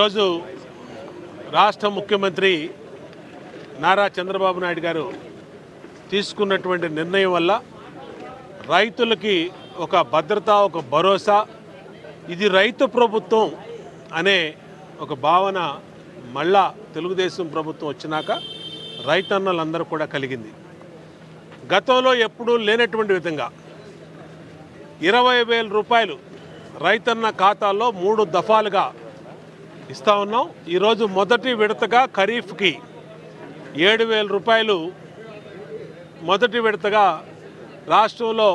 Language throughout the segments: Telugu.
ఈరోజు రాష్ట్ర ముఖ్యమంత్రి నారా చంద్రబాబు నాయుడు గారు తీసుకున్నటువంటి నిర్ణయం వల్ల రైతులకి ఒక భద్రత ఒక భరోసా ఇది రైతు ప్రభుత్వం అనే ఒక భావన మళ్ళా తెలుగుదేశం ప్రభుత్వం వచ్చినాక రైతన్నలందరూ కూడా కలిగింది. గతంలో ఎప్పుడూ లేనటువంటి విధంగా ఇరవై వేల రూపాయలు రైతన్న ఖాతాల్లో మూడు దఫాలుగా ఇస్తా ఉన్నాం. ఈరోజు మొదటి విడతగా ఖరీఫ్కి ఏడు వేల రూపాయలు మొదటి విడతగా రాష్ట్రంలో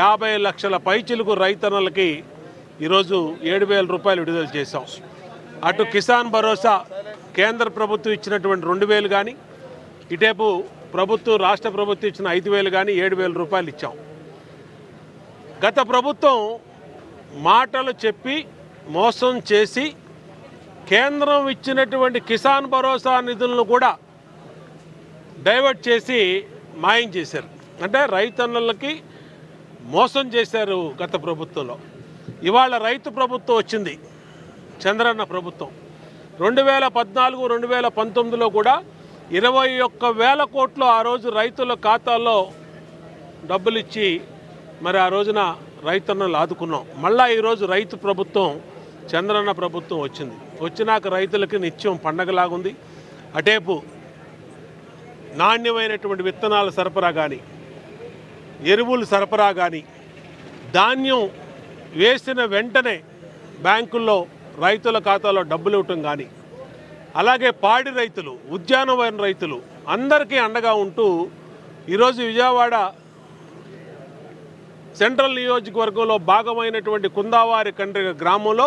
యాభై లక్షల పైచిలుకు రైతన్నలకి ఈరోజు ఏడు వేల రూపాయలు విడుదల చేశాం. అటు కిసాన్ భరోసా కేంద్ర ప్రభుత్వం ఇచ్చినటువంటి రెండు వేలు కానీ ఇటేపు ప్రభుత్వం రాష్ట్ర ప్రభుత్వం ఇచ్చిన ఐదు వేలు కానీ ఏడు వేల రూపాయలు ఇచ్చాం. గత ప్రభుత్వం మాటలు చెప్పి మోసం చేసి కేంద్రం ఇచ్చినటువంటి కిసాన్ భరోసా నిధులను కూడా డైవర్ట్ చేసి మాయం చేశారు. అంటే రైతన్నలకి మోసం చేశారు గత ప్రభుత్వంలో. ఇవాళ రైతు ప్రభుత్వం వచ్చింది చంద్రన్న ప్రభుత్వం. రెండు వేల పద్నాలుగు రెండు వేల పంతొమ్మిదిలో కూడా ఇరవై ఒక్క వేల కోట్లు ఆ రోజు రైతుల ఖాతాల్లో డబ్బులు ఇచ్చి మరి ఆ రోజున రైతన్నలు ఆదుకున్నాం. మళ్ళా ఈరోజు రైతు ప్రభుత్వం చంద్రన్న ప్రభుత్వం వచ్చింది. వచ్చినాక రైతులకి నిత్యం పండగలాగుంది. అటేపు నాణ్యమైనటువంటి విత్తనాల సరఫరా కానీ ఎరువులు సరఫరా కానీ ధాన్యం వేసిన వెంటనే బ్యాంకుల్లో రైతుల ఖాతాలో డబ్బులు ఇవ్వటం కానీ అలాగే పాడి రైతులు ఉద్యానవన రైతులు అందరికీ అండగా ఉంటూ ఈరోజు విజయవాడ సెంట్రల్ నియోజకవర్గంలో భాగమైనటువంటి కుందావారి కండ్రి గ్రామంలో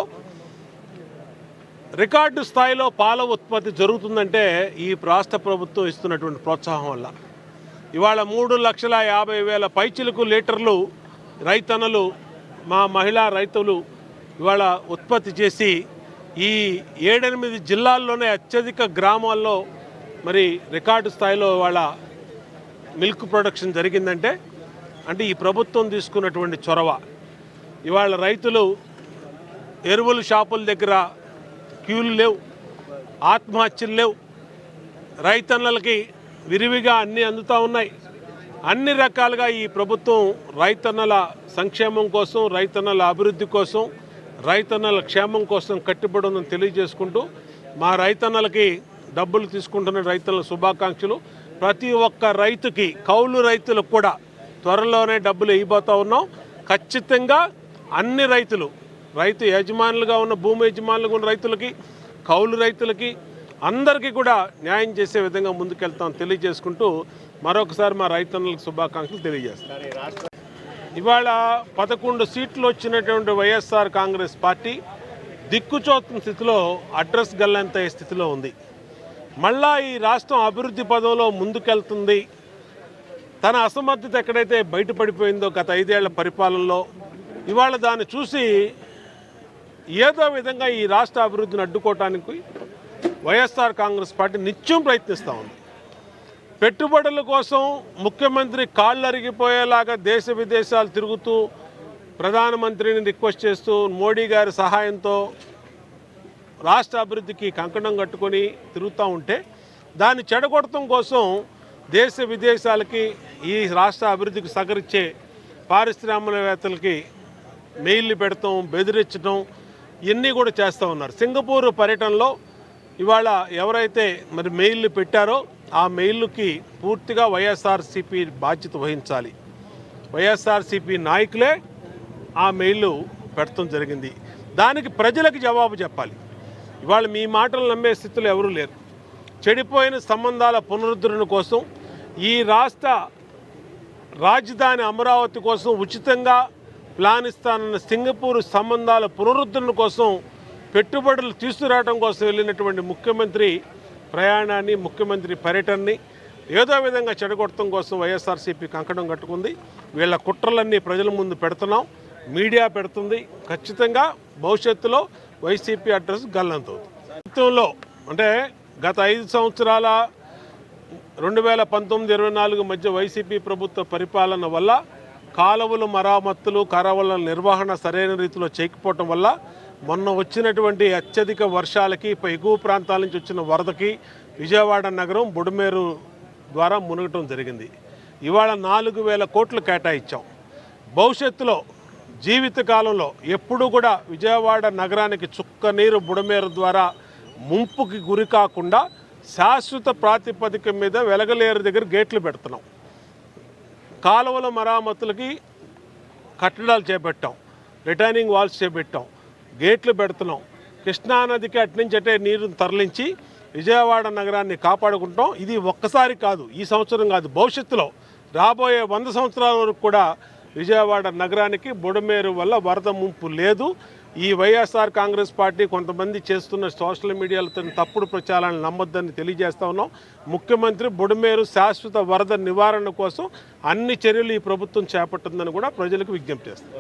రికార్డు స్థాయిలో పాల ఉత్పత్తి జరుగుతుందంటే ఈ రాష్ట్ర ప్రభుత్వం ఇస్తున్నటువంటి ప్రోత్సాహం వల్ల. ఇవాళ మూడు లక్షల యాభై వేల పైచిలకు లీటర్లు రైతన్నలు మా మహిళా రైతులు ఇవాళ ఉత్పత్తి చేసి ఈ ఏడెనిమిది జిల్లాల్లోనే అత్యధిక గ్రామాల్లో మరి రికార్డు స్థాయిలో ఇవాళ మిల్క్ ప్రొడక్షన్ జరిగిందంటే అంటే ఈ ప్రభుత్వం తీసుకున్నటువంటి చొరవ. ఇవాళ రైతులు ఎరువుల షాపుల దగ్గర క్యూలు లేవు ఆత్మహత్యలు లేవు. రైతన్నలకి విరివిగా అన్నీ అందుతూ ఉన్నాయి. అన్ని రకాలుగా ఈ ప్రభుత్వం రైతన్నల సంక్షేమం కోసం రైతన్నల అభివృద్ధి కోసం రైతన్నల క్షేమం కోసం కట్టుబడి ఉందని తెలియజేసుకుంటూ మా రైతన్నలకి డబ్బులు తీసుకుంటున్న రైతుల శుభాకాంక్షలు. ప్రతి ఒక్క రైతుకి కౌలు రైతులకు కూడా త్వరలోనే డబ్బులు ఇవ్వబోతా ఉన్నాం. ఖచ్చితంగా అన్ని రైతులు రైతు యజమానులుగా ఉన్న భూమి యజమానులుగా ఉన్న రైతులకి కౌలు రైతులకి అందరికీ కూడా న్యాయం చేసే విధంగా ముందుకెళ్తాం తెలియజేసుకుంటూ మరొకసారి మా రైతన్నులకు శుభాకాంక్షలు తెలియజేస్తాం. ఇవాళ పదకొండు సీట్లు వచ్చినటువంటి వైఎస్ఆర్ కాంగ్రెస్ పార్టీ దిక్కుచోతున్న స్థితిలో అడ్రస్ గల్లంత స్థితిలో ఉంది. మళ్ళా ఈ రాష్ట్రం అభివృద్ధి పదంలో ముందుకెళ్తుంది. తన అసమర్థత ఎక్కడైతే బయటపడిపోయిందో గత ఐదేళ్ళ పరిపాలనలో ఇవాళ దాన్ని చూసి ఏదో విధంగా ఈ రాష్ట్ర అభివృద్ధిని అడ్డుకోవటానికి వైఎస్ఆర్ కాంగ్రెస్ పార్టీ నిత్యం ప్రయత్నిస్తూ ఉంది. పెట్టుబడుల కోసం ముఖ్యమంత్రి కాళ్ళు అరిగిపోయేలాగా దేశ విదేశాలు తిరుగుతూ ప్రధానమంత్రిని రిక్వెస్ట్ చేస్తూ మోడీ గారి సహాయంతో రాష్ట్ర అభివృద్ధికి కంకణం కట్టుకొని తిరుగుతూ ఉంటే దాన్ని చెడగొట్టడం కోసం దేశ విదేశాలకి ఈ రాష్ట్ర అభివృద్ధికి సహకరించే పారిశ్రామికవేత్తలకి మెయిల్లు పెడతాం బెదిరించడం ఇవన్నీ కూడా చేస్తూ ఉన్నారు. సింగపూర్ పర్యటనలో ఇవాళ ఎవరైతే మరి మెయిల్లు పెట్టారో ఆ మెయిల్కి పూర్తిగా వైఎస్ఆర్సీపీ బాధ్యత వహించాలి. వైఎస్ఆర్సీపీ నాయకులే ఆ మెయిల్ పెట్టడం జరిగింది. దానికి ప్రజలకు జవాబు చెప్పాలి. ఇవాళ మీ మాటలు నమ్మే స్థితిలో ఎవరూ లేరు. చెడిపోయిన సంబంధాల పునరుద్ధరణ కోసం ఈ రాష్ట్ర రాజధాని అమరావతి కోసం ఉచితంగా ప్లాన్ ఇస్తానన్న సింగపూర్ సంబంధాల పునరుద్ధరణ కోసం పెట్టుబడులు తీసుకురావడం కోసం వెళ్ళినటువంటి ముఖ్యమంత్రి ప్రయాణాన్ని ముఖ్యమంత్రి పర్యటనని ఏదో విధంగా చెడగొట్టడం కోసం వైఎస్ఆర్సీపీ కంకణం కట్టుకుంది. వీళ్ళ కుట్రలన్నీ ప్రజల ముందు పెడుతున్నాం. మీడియా పెడుతుంది. ఖచ్చితంగా భవిష్యత్తులో వైసీపీ అడ్రస్ గల్లంతవుతుంది. ప్రభుత్వంలో అంటే గత ఐదు సంవత్సరాల రెండు వేల పంతొమ్మిది ఇరవై నాలుగు మధ్య వైసీపీ ప్రభుత్వ పరిపాలన వల్ల కాలువలు మరామత్తులు కాలువల నిర్వహణ సరైన రీతిలో చేయకపోవటం వల్ల మొన్న వచ్చినటువంటి అత్యధిక వర్షాలకి ప- ఎగువ ప్రాంతాల నుంచి వచ్చిన వరదకి విజయవాడ నగరం బుడమేరు ద్వారా మునగటం జరిగింది. ఇవాళ నాలుగు వేల కోట్లు కేటాయించాం. భవిష్యత్తులో జీవితకాలంలో ఎప్పుడూ కూడా విజయవాడ నగరానికి చుక్క నీరు బుడమేరు ద్వారా ముంపుకి గురి కాకుండా శాశ్వత ప్రాతిపదిక మీద వెలగలేరు దగ్గర గేట్లు పెడుతున్నాం. కాలువల మరామతులకి కట్టడాలు చేపట్టాం. రిటర్నింగ్ వాల్స్ చేపెట్టాం. గేట్లు పెడుతున్నాం. కృష్ణానదికి అట్నుంచి అటే నీరుని తరలించి విజయవాడ నగరాన్ని కాపాడుకుంటాం. ఇది ఒక్కసారి కాదు ఈ సంవత్సరం కాదు భవిష్యత్తులో రాబోయే వంద సంవత్సరాల వరకు కూడా విజయవాడ నగరానికి బుడమేరు వల్ల వరద ముంపు లేదు. ఈ వైఎస్ఆర్ కాంగ్రెస్ పార్టీ కొంతమంది చేస్తున్న సోషల్ మీడియాలతో తప్పుడు ప్రచారాలను నమ్మొద్దని తెలియజేస్తా ఉన్నాం. ముఖ్యమంత్రి బుడమేరు శాశ్వత వరద నివారణ కోసం అన్ని చర్యలు ఈ ప్రభుత్వం చేపట్టిందని కూడా ప్రజలకు విజ్ఞప్తి చేస్తాం